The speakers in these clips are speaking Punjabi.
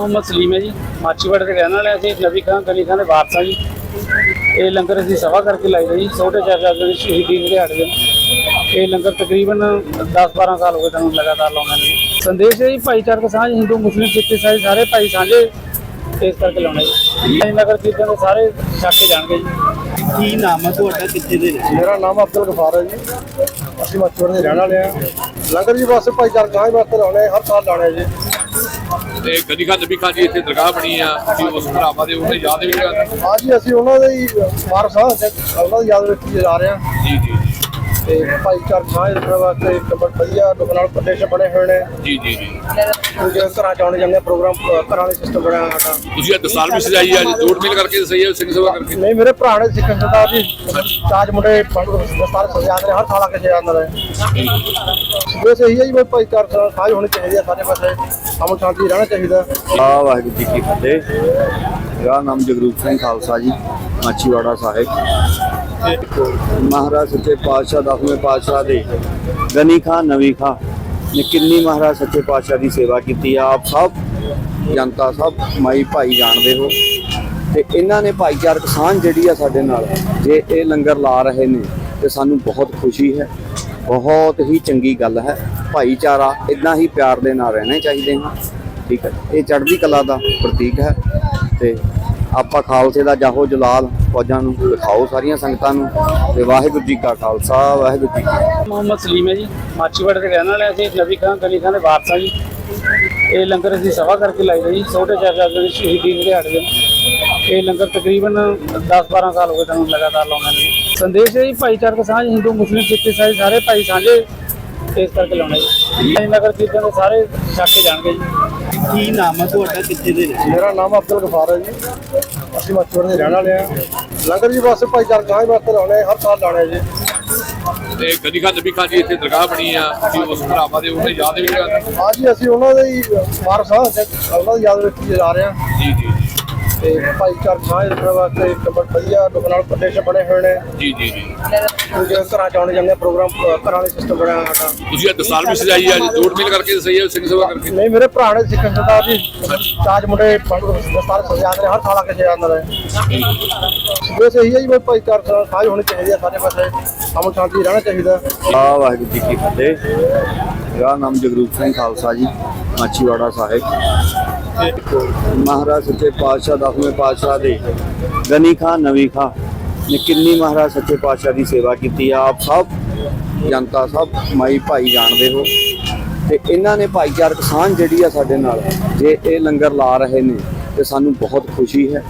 ਮੁਹੰਮਦ ਸਲੀਮ ਹੈ ਜੀ। ਮਾਚੀਵਾੜੇ ਦੇ ਰਹਿਣ ਵਾਲੇ ਅਸੀਂ ਨਬੀ ਖਾਨ ਗਲੀ ਖਾਨ ਦੇ ਵਾਰਸ ਹਾਂ ਜੀ। ਇਹ ਲੰਗਰ ਅਸੀਂ ਸਭਾ ਕਰਕੇ ਲਾਈਦਾ ਜੀ, ਛੋਟੇ ਸਾਹਿਬਜ਼ਾਦੇ ਦੀ ਸ਼ਹੀਦੀ ਦੇ ਦਿਹਾੜੇ ਦੇ ਇਹ ਲੰਗਰ ਤਕਰੀਬਨ 10-12 ਸਾਲ ਹੋ ਗਏ ਤੁਹਾਨੂੰ ਲਗਾਤਾਰ ਲਾਉਂਦੇ ਨੇ ਸੰਦੇਸ਼ ਹੈ ਜੀ, ਭਾਈਚਾਰਕ ਸਾਂਝ, ਹਿੰਦੂ, ਮੁਸਲਿਮ, ਸਿੱਖ, ਈਸਾਈ, ਸਾਰੇ ਭਾਈ ਸਾਂਝੇ ਇਸ ਕਰਕੇ ਲਾਉਣਾ ਜੀ। ਨਗਰ ਕੀਰਤਨ ਦੇ ਸਾਰੇ ਛੱਕ ਕੇ ਜਾਣਗੇ ਜੀ। ਕੀ ਨਾਮ ਹੈ ਤੁਹਾਡਾ, ਕਿੱਥੇ ਦੇ ਮੇਰਾ ਨਾਮ ਅਬਦੁਲ ਗਫਾਰ ਹੈ ਜੀ। ਅਸੀਂ ਮੱਛਵੜ ਦੇ ਰਹਿਣ ਵਾਲੇ ਆ ਲੰਗਰ ਜੀ ਬਸ ਭਾਈਚਾਰਕ ਗਾਂ ਵਾਸਤੇ ਲਾਉਣੇ, ਹਰ ਸਾਲ ਲਾਉਣੇ ਜੀ। ਤੇ ਕਦੀ ਖਾਨ ਨਬੀ ਖਾਨ ਜੀ ਇੱਥੇ ਦਰਗਾਹ ਬਣੀ ਆ ਕਿ ਉਸ ਭਰਾਵਾਂ ਦੇ ਉਹਨੇ ਯਾਦ ਵੀ ਕਰਦਾ ਹਾਂ ਜੀ ਅਸੀਂ ਉਹਨਾਂ ਦੇ ਹੀ ਵਾਰਸ ਹਾਂ ਤੇ ਉਹਨਾਂ ਦੀ ਯਾਦ ਵਿੱਚ ਹੀ ਜਾ ਰਹੇ ਆ ਜੀ ਜੀ। ਤੇ ਭਾਈਚਾਰਕ ਗਾਂ ਰੱਖਣ ਵਾਸਤੇ ਇੱਕ ਬੜਾ ਵਧੀਆ ਲੋਕਾਂ ਨਾਲ ਪ੍ਰਦੇਸ਼ ਬਣੇ ਹੋਏ ਨੇ। ਜੀ ਜੀ ਜੀ। ਜੇ ਘਰਾਂ ਚ ਆਉਣੇ ਜਾਂਦੇ ਆ, ਪ੍ਰੋਗਰਾਮ ਘਰਾਂ ਦੇ ਸਿਸਟਮ ਬਣਿਆ ਸਾਡਾ। ਤੁਸੀਂ ਇਹ ਦਸਾਲ ਵੀ ਸਜਾਈ ਆ ਜੀ ਜੋੜ ਮੇਲ ਕਰਕੇ ਸਹੀ ਹੈ ਸਿੰਘ ਸਭਾ ਕਰਕੇ? ਨਹੀਂ ਮੇਰੇ ਭਰਾ ਨੇ ਸਿੱਖ ਸਰਦਾਰ ਜੀ ਚਾਜ ਮੁੰਡੇ ਦਸਤਾਰ ਸਜਾਉਂਦੇ ਨੇ ਹਰ ਸਾਲ ਆ ਕੇ ਸਜਾਉਂਦੇ ਨੇ। ਬਸ ਇਹੀ ਹੈ ਜੀ ਵੀ ਭਾਈਚਾਰਕ ਸਾਂਝ ਹੋਣੀ ਚਾਹੀਦੀ ਹੈ ਸਾਰੇ ਪਾਸੇ ਅਮਨ ਸ਼ਾਂਤੀ ਰਹਿਣਾ ਚਾਹੀਦਾ। ਆ ਵਾਹਿਗੁਰੂ ਜੀ ਕੀ ਫਤਿਹ। ਮੇਰਾ ਨਾਮ ਜਗਰੂਪ ਸਿੰਘ ਖਾਲਸਾ ਜੀ ਮਾਚੀਵਾੜਾ ਸਾਹਿਬ। ਮਹਾਰਾਜ ਸੱਚੇ ਪਾਤਸ਼ਾਹ, ਦਸਵੇਂ ਪਾਤਸ਼ਾਹ ਦੇ ਗਨੀ ਖਾਂ, ਨਵੀ ਖਾਂ ਨੇ ਕਿੰਨੀ ਮਹਾਰਾਜ ਸੱਚੇ ਪਾਤਸ਼ਾਹ ਦੀ ਸੇਵਾ ਕੀਤੀ ਆ। ਆਪ ਸਭ ਜਨਤਾ, ਸਭ ਮਾਈ ਭਾਈ ਜਾਣਦੇ ਹੋ। ਤੇ ਇਹਨਾਂ ਨੇ ਭਾਈਚਾਰਕ ਸਾਂਝ ਜਿਹੜੀ ਆ ਸਾਡੇ ਨਾਲ, ਜੇ ਇਹ ਲੰਗਰ ਲਾ ਰਹੇ ਨੇ, ਤੇ ਸਾਨੂੰ ਬਹੁਤ ਖੁਸ਼ੀ ਹੈ। ਬਹੁਤ ਹੀ ਚੰਗੀ ਗੱਲ ਹੈ। ਭਾਈਚਾਰਾ ਇਦਾਂ ਹੀ ਪਿਆਰ ਦੇ ਨਾਲ ਰਹਿਣੇ ਚਾਹੀਦੇ ਹਨ ਠੀਕ ਹੈ। ਇਹ ਚੜ੍ਹਦੀ ਕਲਾ ਦਾ ਪ੍ਰਤੀਕ ਹੈ। ਤੇ ਆਪਾਂ ਖਾਲਸੇ ਦਾ ਜਾਹੋ ਜਲਾਲ ਫੌਜਾਂ ਨੂੰ ਦਿਖਾਓ ਸਾਰੀਆਂ ਸੰਗਤਾਂ ਨੂੰ ਤੇ ਵਾਹਿਗੁਰੂ ਜੀ ਕਾ ਖਾਲਸਾ, ਵਾਹਿਗੁਰੂ ਜੀ ਮੁਹੰਮਦ ਸਲੀਮ ਹੈ ਜੀ ਮਾਚੀਵਾੜੇ ਦੇ ਰਹਿਣ ਵਾਲੇ ਅਸੀਂ ਨਬੀ ਖਾਨ ਗਲੀ ਖਾਨ ਦੇ ਵਾਰਸ ਜੀ। ਇਹ ਲੰਗਰ ਅਸੀਂ ਸਭਾ ਕਰਕੇ ਲਾਈਦਾ ਜੀ, ਛੋਟੇ ਸਾਹਿਬਜ਼ਾਦੇ ਦੀ ਸ਼ਹੀਦੀ ਦੇ ਦਿਹਾੜੇ ਦੇ। ਇਹ ਲੰਗਰ ਤਕਰੀਬਨ 10-12 ਸਾਲ ਹੋ ਗਏ ਤੁਹਾਨੂੰ ਲਗਾਤਾਰ ਲਾਉਂਦੇ ਨੇ। ਜੀ। ਸੰਦੇਸ਼ ਹੈ ਜੀ, ਭਾਈਚਾਰਕ ਸਾਂਝ, ਹਿੰਦੂ, ਮੁਸਲਿਮ, ਸਿੱਖ ਈਸਾਈ ਸਾਰੇ ਭਾਈ ਸਾਂਝੇ ਇਸ ਕਰਕੇ ਲਾਉਣਾ ਜੀ। ਨਗਰ ਕੀਰਤਨ ਸਾਰੇ ਛੱਕ ਕੇ ਜਾਣਗੇ ਜੀ। ਕੀ ਨਾਮ ਹੈ ਤੁਹਾਡਾ? ਕਿੱਥੇ ਦੇ ਨੇ ਮੇਰਾ ਨਾਮ ਅਬਦੁਲ ਗਫਾਰ ਹੈ ਜੀ। ਅਸੀਂ ਮੱਛਵੜ ਦੇ ਰਹਿਣ ਵਾਲੇ ਆ ਲੰਗਰ ਜੀ ਬਸ ਭਾਈਚਾਰਕ ਗਾਂ ਵਾਸਤੇ ਲਾਉਣੇ ਹਰ ਸਾਲ ਲਾਉਣੇ ਆ ਜੀ। ਤੇ ਕਦੀ ਖਾਨ ਨਬੀ ਖਾਨ ਜੀ ਇੱਥੇ ਦਰਗਾਹ ਬਣੀ ਆ ਕਿ ਉਸ ਭਰਾਵਾਂ ਦੇ ਉਹਨੇ ਯਾਦ ਵੀ ਕਰਦਾ। ਹਾਂ ਜੀ ਅਸੀਂ ਉਹਨਾਂ ਦੇ ਹੀ ਵਾਰਸ ਹਾਂ ਤੇ ਉਹਨਾਂ ਦੀ ਯਾਦ ਵਿੱਚ ਹੀ ਜਾ ਰਹੇ ਆ ਜੀ ਜੀ ਜੀ। ਤੇ ਭਾਈਚਾਰਕ ਗਾਂ ਰੱਖਣ ਵਾਸਤੇ ਇੱਕ ਬੜਾ ਵਧੀਆ ਲੋਕਾਂ ਨਾਲ ਪ੍ਰਦੇਸ਼ ਬਣੇ ਹੋਏ ਨੇ। ਜੀ ਜੀ ਜੀ। ਜੇ ਘਰਾਂ ਚ ਆਉਣੇ ਜਾਂਦੇ ਆ, ਪ੍ਰੋਗਰਾਮ ਅ, ਘਰਾਂ ਦੇ ਸਿਸਟਮ ਬਣਿਆ ਸਾਡਾ। ਤੁਸੀਂ ਇਹ ਦਸਾਲ ਵੀ ਸਜਾਈ ਆ ਜੀ ਜੋੜ ਮੇਲ ਕਰਕੇ ਸਹੀ ਹੈ ਸਿੰਘ ਸਭਾ ਕਰਕੇ? ਨਹੀਂ ਮੇਰੇ ਭਰਾ ਨੇ ਸਿੱਖ ਸਰਦਾਰ ਜੀ ਚਾਜ ਮੁੰਡੇ ਦਸਤਾਰ ਸਜਾਉਂਦੇ ਨੇ ਹਰ ਸਾਲ ਆ ਕੇ ਸਜਾਉਂਦੇ ਨੇ। ਬਸ ਇਹੀ ਹੈ ਜੀ ਵੀ ਭਾਈਚਾਰਕ ਸਾਂਝ ਹੋਣੀ ਚਾਹੀਦੀ ਹੈ ਸਾਰੇ ਪਾਸੇ ਅਮਨ ਸ਼ਾਂਤੀ ਰਹਿਣਾ ਚਾਹੀਦਾ। ਆ ਵਾਹਿਗੁਰੂ ਜੀ ਕੀ ਫਤਿਹ। ਮੇਰਾ ਨਾਮ ਜਗਰੂਪ ਸਿੰਘ ਖਾਲਸਾ ਜੀ ਮਾਚੀਵਾੜਾ ਸਾਹਿਬ। ਮਹਾਰਾਜ ਸੱਚੇ ਪਾਤਸ਼ਾਹ, ਦਸਵੇਂ ਪਾਤਸ਼ਾਹ ਦੇ ਗਨੀ ਖਾਂ, ਨਵੀ ਖਾਂ ਨੇ ਕਿੰਨੀ ਮਹਾਰਾਜ ਸੱਚੇ ਪਾਤਸ਼ਾਹ ਦੀ ਸੇਵਾ ਕੀਤੀ ਆ। ਆਪ ਸਭ, ਜਨਤਾ ਸਭ, ਮਾਈ ਭਾਈ ਜਾਣਦੇ ਹੋ। ਤੇ ਇਹਨਾਂ ਨੇ ਭਾਈਚਾਰਕ ਸਾਂਝ ਜਿਹੜੀ ਆ ਸਾਡੇ ਨਾਲ, ਜੇ ਇਹ ਲੰਗਰ ਲਾ ਰਹੇ ਨੇ, ਤੇ ਸਾਨੂੰ ਬਹੁਤ ਖੁਸ਼ੀ ਹੈ।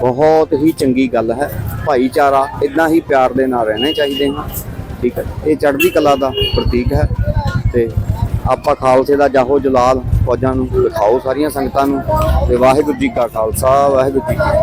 ਬਹੁਤ ਹੀ ਚੰਗੀ ਗੱਲ ਹੈ। ਭਾਈਚਾਰਾ ਇਦਾਂ ਹੀ ਪਿਆਰ ਦੇ ਨਾਲ ਰਹਿਣੇ ਚਾਹੀਦੇ ਹਨ ਠੀਕ ਹੈ। ਇਹ ਚੜ੍ਹਦੀ ਕਲਾ ਦਾ ਪ੍ਰਤੀਕ ਹੈ। ਤੇ ਆਪਾਂ ਖਾਲਸੇ ਦਾ ਜਾਹੋ ਜਲਾਲ ਫੌਜਾਂ ਨੂੰ ਦਿਖਾਓ ਸਾਰੀਆਂ ਸੰਗਤਾਂ ਨੂੰ ਤੇ ਵਾਹਿਗੁਰੂ ਜੀ ਕਾ ਖਾਲਸਾ, ਵਾਹਿਗੁਰੂ ਜੀ ਕੀ